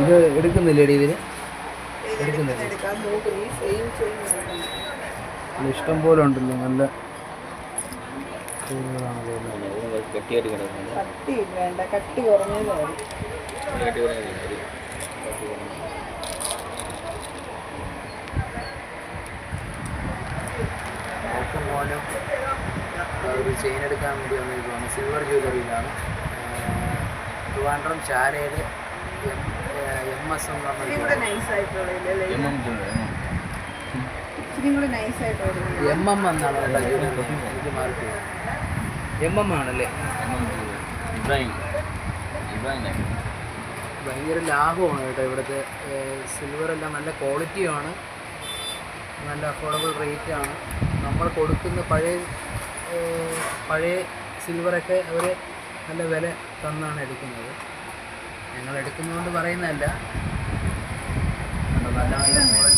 ഇത് എടുക്കുന്നില്ലേടി ഇതിന് എടുക്കുന്നില്ല? ഇഷ്ടം പോലെ ഉണ്ടല്ലോ നല്ല ഒരു ചെയിൻ എടുക്കാൻ വേണ്ടി വന്നിരിക്കുകയാണ് സിൽവർ ജ്വല്ലറിയിലാണ് ട്രിവാൻഡ്രം ചാരയിൽ എം എസ് എന്ന് പറഞ്ഞ എം എം എന്നാണ് എനിക്ക് മാർക്ക് എം എം ആണല്ലേ? ഭയങ്കര ലാഭമാണ് കേട്ടോ ഇവിടുത്തെ സിൽവർ എല്ലാം നല്ല ക്വാളിറ്റിയാണ് നല്ല അഫോർഡബിൾ റേറ്റ് ആണ്. നമ്മൾ കൊടുക്കുന്ന പഴയ പഴയ സിൽവറൊക്കെ അവർ നല്ല വില തന്നാണ് എടുക്കുന്നത്. ഞങ്ങൾ എടുക്കുന്നതുകൊണ്ട് പറയുന്നതല്ല നല്ല നല്ല മോഡൽ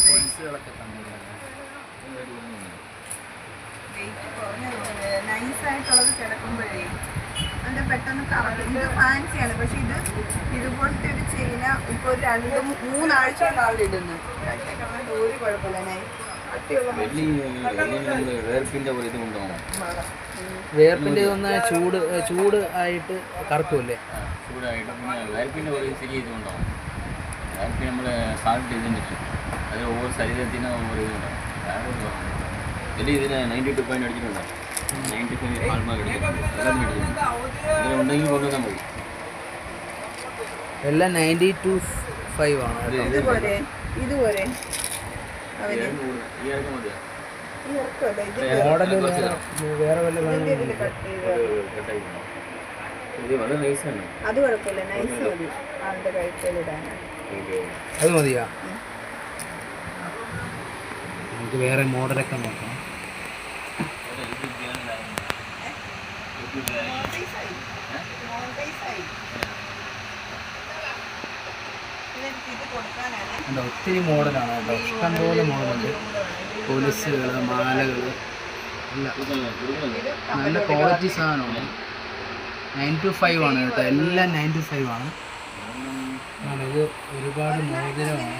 തന്നിട്ടുണ്ട് കിടക്കുമ്പോഴേ പെട്ടെന്ന് ഫാൻസിയാണ് പക്ഷെ ഇത് ഇതുപോലത്തെ ഒരു ചെയിന ഇപ്പൊ ഒരു രണ്ട് മൂന്നാഴ്ച ഒരു കുഴപ്പമില്ല കട്ടിയുള്ള ഒരു ഇത് കൊണ്ടുപോകണം വേർപ്പിന്റെ ഒന്ന് ചൂട് ചൂട് ആയിട്ട് കറുക്കുമല്ലേ? എല്ലാം നയന്റി ടു ഫൈവ് ആണ് ഇതുപോലെ ഇതുപോലെ. വേറെ വല്ല അത് കുഴപ്പമില്ല. നൈസ് മതി ആളുടെ കഴുത്തിലിടാനാണ് അത് മതിയാ. നമുക്ക് വേറെ മോഡലൊക്കെ നോക്കാം. കൊടുക്കാനാണ് ഉണ്ട് ഒത്തിരി മോഡലാണ് കേട്ടോ. ഇഷ്ടംപോലെ മോഡലുണ്ട്. പോലീസുകൾ മാലകൾ എല്ലാം നല്ല ക്വാളിറ്റി സാധനമാണ്. നയൻ ടു ഫൈവ് ആണ് കേട്ടോ. എല്ലാം നയൻ ടു ഫൈവ് ആണ്. ആണ് ഇത് ഒരുപാട് മോതിരമാണ്.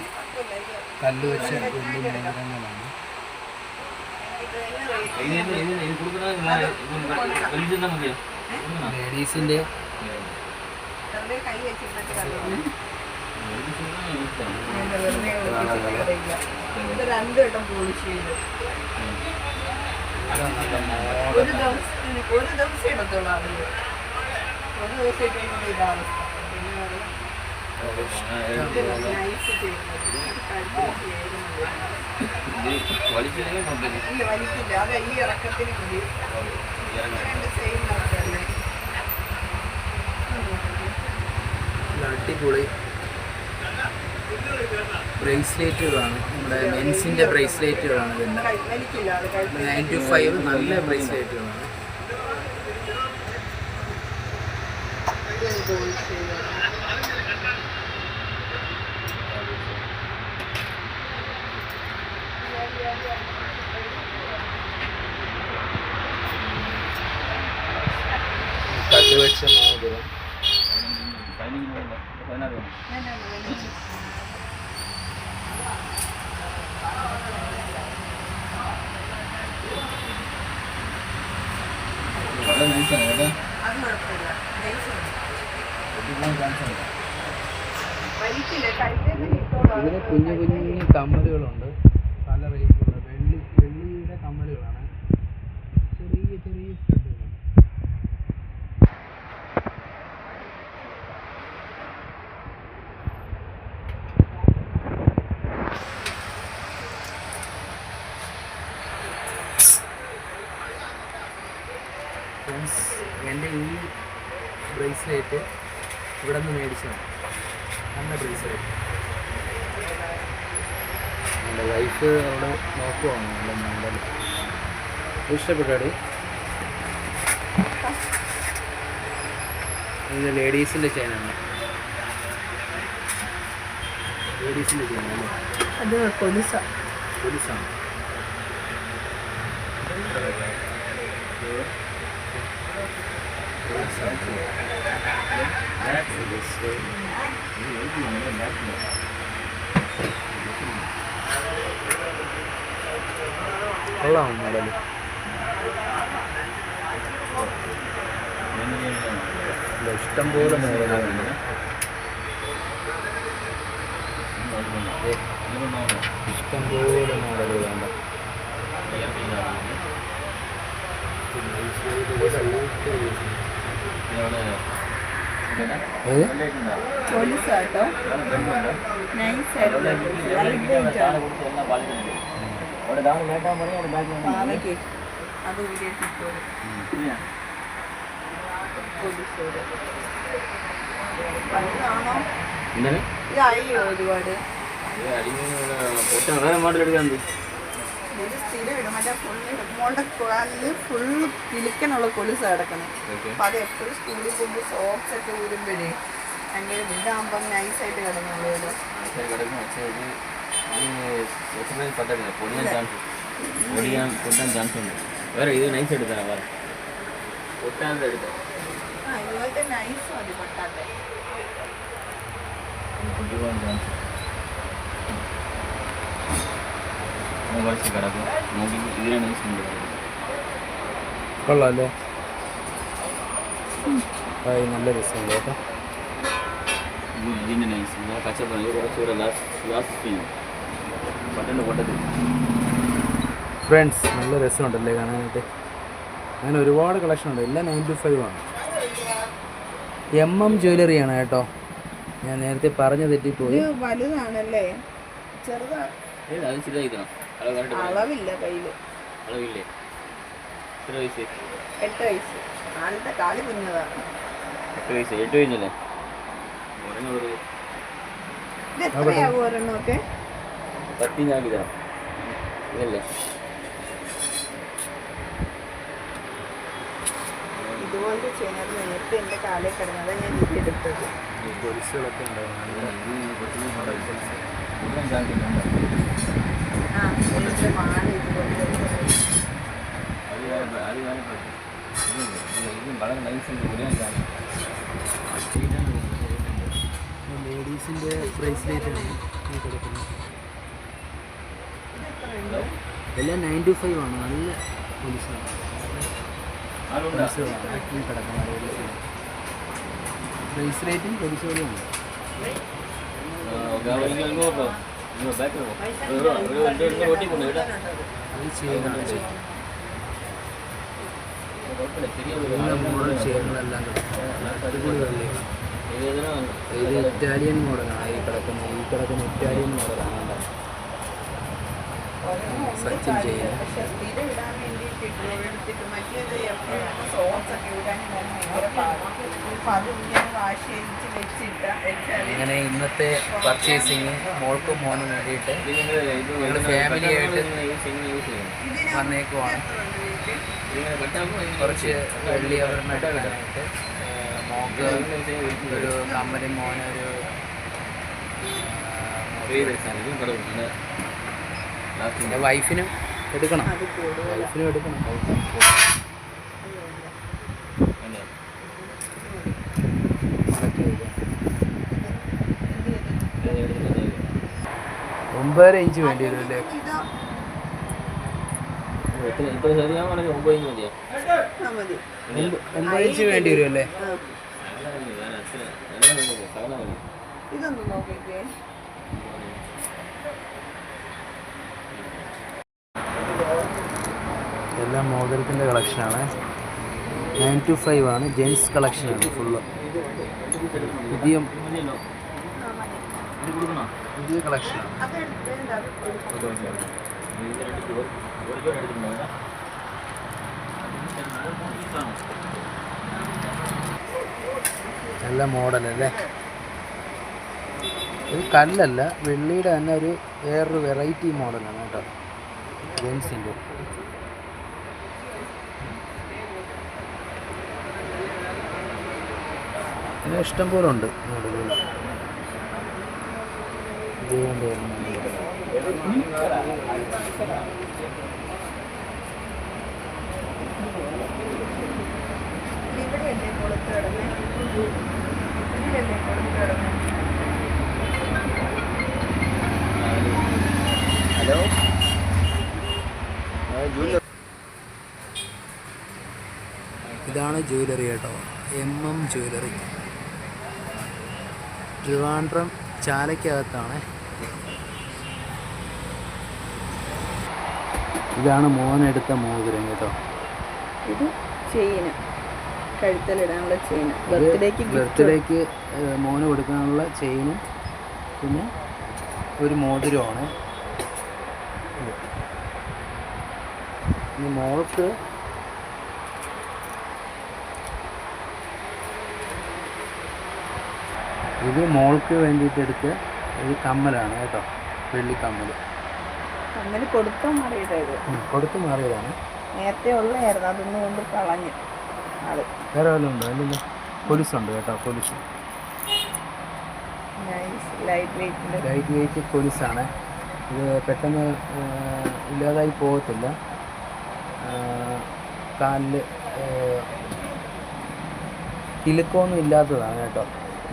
കല്ല് വെച്ച വലിയ മോതിരങ്ങളാണ്. ലേഡീസിന്റെ ഇത് രണ്ടു വട്ടം പോളിഷ് ചെയ്തു ഒരു ദിവസത്തിന് ഒരു ദിവസം ഇടത്തുള്ളൂ ആളുകൾ ഒരു ദിവസം ഇട്ടുണ്ടെങ്കിൽ ഇതാ അവസ്ഥ പിന്നെ അത് നൈസ് ചെയ്യുന്നത് കഴുത്തിൽ ചെയ്യുന്നുണ്ട് ഇല്ല വലിക്കില്ല അത് ഈ ഇറക്കത്തിന് കൂടി സെയിം അടിപൊളി. ബ്രേസ്ലെറ്റുകളാണ്. നമ്മുടെ മെൻസിന്റെ ബ്രേസ്ലെറ്റുകളാണ് ഇതെല്ലാം. നയൻ ടു ഫൈവ് നല്ല ബ്രേസ്ലെറ്റുകളാണ്. കല്ല് വെച്ച മോതിരം അത് കുഴപ്പമില്ല. നൈസാണ് ഇട്ടോളാം ഇതിന് കുഞ്ഞു കുഞ്ഞു കമ്മലുകളുണ്ട് പല റേറ്റിലുള്ള വെള്ളി വെള്ളിയുടെ കമ്മലുകളാണ് ചെറിയ ചെറിയ സ്റ്റഡുകളാണ് ഫ്രണ്ട്സ് എന്റെ ഈ ബ്രേസ്ലെറ്റ് ഇവിടെ നിന്ന് മേടിച്ചതാണ്. നല്ല ബ്രേസ്ലെറ്റ്. എന്റെ വൈഫ് അവിടെ നോക്കുവാണ് നല്ല മോഡൽ ഇഷ്ടപ്പെട്ടാടി? ഇത് ലേഡീസിന്റെ ചെയിനാണ്. ലേഡീസിന്റെ ചെയിനാണ് അത് പോലീസാണ് പോലീസാണ് കൊള്ളാം മോഡൽ ഇഷ്ടം പോലെ മോഡലുണ്ട് ഇഷ്ടം പോലെ മോഡലുകളുണ്ട് ഏത് പോലീസാട്ടോ നൈസായിട്ടുള്ള പാവയ്ക്ക് അത് ഊരിയിട്ടിട്ടു പോലീസോട് പണ്ടാണോ എന്താണ് ഇതായില്ലോ ഒരുപാട് വേറെ മോഡൽ എടുക്കാണ്ട് ഇത് സ്ഥിരം ഇടും മറ്റേ ഫുള്ള് മോളുടെ കാലില് ഫുള്ള് കിളിക്കനുള്ള കൊലുസ് കിടക്കണം ഓക്കെ അപ്പൊ അത് എപ്പോഴും സ്കൂളിൽ പോകുമ്പോൾ സോക്സ് ഒക്കെ ഊരുമ്പോഴേ ഭയങ്കര ഇതാകുമ്പോൾ നൈസായിട്ട് കിടന്നുള്ളൂ കിടക്കും പക്ഷേ ഇത് എക്സസൈസ് പറ്റത്തില്ല പൊടിയാൻ ചാൻസ് പൊടിയാൻ പൊട്ടാൻ ചാൻസ് ഉണ്ട് വേറെ ഇത് നൈസ് എടുത്തരാ വേറെ പൊട്ടാതെ എടുക്കാം ആ ഇതുപോലത്തെ നൈസ് മതി പൊട്ടാത്തെ കുറച്ച് കിടക്കും നോക്കി കൊള്ളാം അല്ലേ നല്ല രസമുണ്ട് കേട്ടോ. ഇതിന്റെ നൈസ് കുറച്ചുകൂടെ ലാസ്റ്റ് ലാസ്റ്റ് ചെയ്യും പട്ടന്റെ പൊട്ടത്തിൽ ഫ്രണ്ട്സ് നല്ല രസമുണ്ടല്ലേ കാണാനായിട്ട്? അങ്ങനെ ഒരുപാട് കളക്ഷൻ ഉണ്ട്. എല്ലാം നയൻ ടു ഫൈവ് ആണ്. എം എം ജ്വല്ലറിയാണ് കേട്ടോ. ഞാൻ നേരത്തെ പറഞ്ഞു തെറ്റിപ്പോയി. വലുതാണല്ലേ? ചെറുതാ അളവില്ല കയ്യിൽ. അളവില്ലേ? എത്ര വയസ്സ്? എട്ട് വയസ്സ്. ആളുടെ കാൽ കുഞ്ഞതാണ് എട്ട് വയസ്സ്. എട്ട് ഒരു ഇത് എത്രയാവും ഒരെണ്ണമൊക്കെ? പത്തി ഞാൻ ഇതാ ഇതല്ലേ? ഇതുപോലത്തെ ചേർന്ന് നേരത്തെ എന്റെ കാലിൽ കിടന്നത് ഞാൻ ഇത് ലേഡീസിന്റെ ബ്രേസ്ലെറ്റ് ആണ് ഈ കിടക്കുന്നത് എല്ലാം നയൻ ടു ഫൈവ് ആണ്. നല്ല പൊലിസാണ് ആളുണ്ടാ. പൊലിസുകളാണ് ഈ കിടക്കുന്ന ബ്രേസ്ലെറ്റും പൊലിസുകളും ഉണ്ട്. ഇത് ഇറ്റാലിയൻ മോഡലാണ് ഈ കിടക്കുന്നത് ഈ കിടക്കുന്ന ഇറ്റാലിയൻ മോഡലാണ് കണ്ടോ? സച്ചിൻ ചെയ്യുന്നത് ഇങ്ങനെ ഇന്നത്തെ പർച്ചേസിങ് മോൾക്കും മോനും വേണ്ടിയിട്ട് ഞങ്ങൾ ഫാമിലി ആയിട്ട് വന്നേക്കുവാണ്. കുറച്ച് വെള്ളി അവരുടെ എടുക്കാനായിട്ട് മോക്ക് ഒരു കമ്മലും മോനൊരു പിന്നെ വൈഫിനും എടുക്കണം. വൈഫിനും എടുക്കണം. ഒമ്പതര ഇഞ്ച് വേണ്ടി വരും അല്ലേ? ഒമ്പത് ഇഞ്ച് വേണ്ടി വരും അല്ലേ? ഇതൊന്ന് നോക്കിക്കേ. എല്ലാം മോതിരത്തിന്റെ കളക്ഷനാണ്. നയൻ ടു ഫൈവ് ആണ്. ജെൻസ് കളക്ഷനാണ് ഫുള്ള്. പുതിയ പുതിയ കളക്ഷനാണ്. നല്ല മോഡലല്ലേ ഇത് കല്ലല്ല വെള്ളിയുടെ തന്നെ ഒരു വേറൊരു വെറൈറ്റി മോഡലാണ് കേട്ടോ. ജെൻസിന്റെ അങ്ങനെ ഇഷ്ടം പോലെ ഉണ്ട്. ഹലോ ഇതാണ് ജ്വല്ലറി കേട്ടോ. എം എം ജ്വല്ലറി ട്രിവാൻഡ്രം ചാലയ്ക്കകത്താണ്. ഇതാണ് മോനെടുത്ത മോതിരം കേട്ടോ. ഇത് ചെയിന്. കഴുത്തലിടാനുള്ള ചെയിന്. ബർത്ത്ഡേക്ക് ബർത്ത്ഡേക്ക് മോന് കൊടുക്കാനുള്ള ചെയിനും പിന്നെ ഒരു മോതിരമാണ് ഈ മോൾക്ക് ഇത് മോൾക്ക് വേണ്ടിയിട്ട് എടുത്ത ഒരു കമ്മലാണ് കേട്ടോ. വെള്ളി കമ്മൽ കൊടുത്തു മാറിയത് ഉം, മാറിയതാണ്. നേരത്തെ ഉള്ളതായിരുന്നു അതൊന്നും കൊണ്ട് കളഞ്ഞു വേറെ വല്ലതും ഉണ്ടോ? അല്ലല്ലോ പോലീസുണ്ട് കേട്ടോ നൈസ് ലൈറ്റ് വെയിറ്റ് കൊലുസാണ് ഇത് പെട്ടെന്ന് ഇല്ലാതായി പോകത്തില്ല. കാലിൽ കിലുക്കമൊന്നും ഇല്ലാത്തതാണ് കേട്ടോ.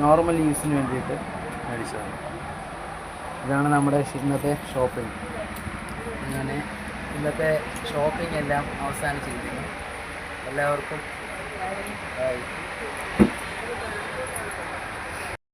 നോർമൽ യൂസിന് വേണ്ടിയിട്ട് മേടിച്ചതാണ്. ഇതാണ് നമ്മുടെ ഇന്നത്തെ ഷോപ്പിംഗ് അങ്ങനെ ഇന്നത്തെ ഷോപ്പിംഗ് എല്ലാം അവസാനിച്ചിരിക്കുന്നു. എല്ലാവർക്കും